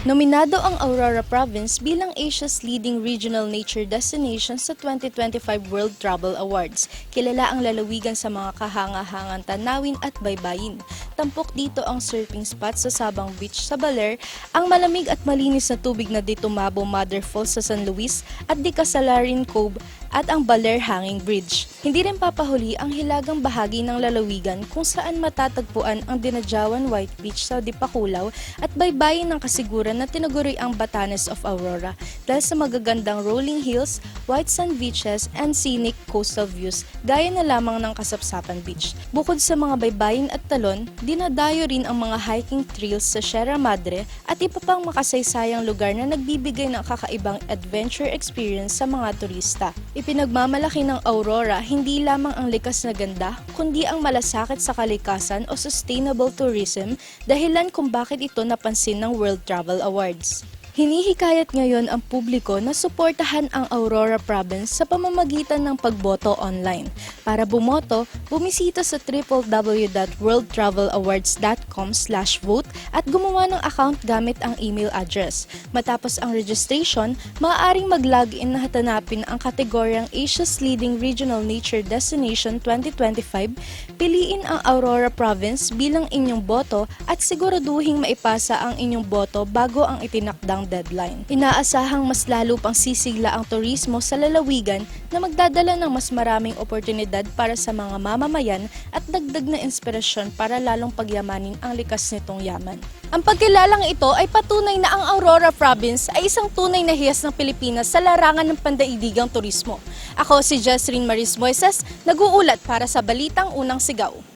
Nominado ang Aurora Province bilang Asia's leading regional nature destination sa 2025 World Travel Awards. Kilala ang lalawigan sa mga kahanga-hangang tanawin at baybayin. Tampok dito ang surfing spot sa Sabang Beach sa Baler, ang malamig at malinis na tubig na Ditumabo Mother Falls sa San Luis at Di Casalarin Cove at ang Baler Hanging Bridge. Hindi rin papahuli ang hilagang bahagi ng lalawigan kung saan matatagpuan ang Dinadjawan White Beach sa Dipakulaw at baybayin ng kasiguran na tinaguri ang Batanes of Aurora dahil sa magagandang rolling hills, white sand beaches, and scenic coastal views gaya na lamang ng Kasapsapan Beach. Bukod sa mga baybayin at talon, dinadayo rin ang mga hiking trails sa Sierra Madre at iba pang makasaysayang lugar na nagbibigay ng kakaibang adventure experience sa mga turista. Ipinagmamalaki ng Aurora hindi lamang ang likas na ganda, kundi ang malasakit sa kalikasan o sustainable tourism dahilan kung bakit ito napansin ng World Travel Awards. Hinihikayat ngayon ang publiko na suportahan ang Aurora Province sa pamamagitan ng pagboto online. Para bumoto, bumisita sa www.worldtravelawards.com vote at gumawa ng account gamit ang email address. Matapos ang registration, maaaring mag-login na hatanapin ang kategoryang Asia's Leading Regional Nature Destination 2025, piliin ang Aurora Province bilang inyong boto at siguraduhing maipasa ang inyong boto bago ang itinakdang deadline. Inaasahang mas lalo pang sisigla ang turismo sa lalawigan na magdadala ng mas maraming oportunidad para sa mga mamamayan at dagdag na inspirasyon para lalong pagyamanin ang likas nitong yaman. Ang pagkilalang ito ay patunay na ang Aurora Province ay isang tunay na hiyas ng Pilipinas sa larangan ng pandaigdigang turismo. Ako si Jesrine Maris Moises, nag-uulat para sa Balitang Unang Sigaw.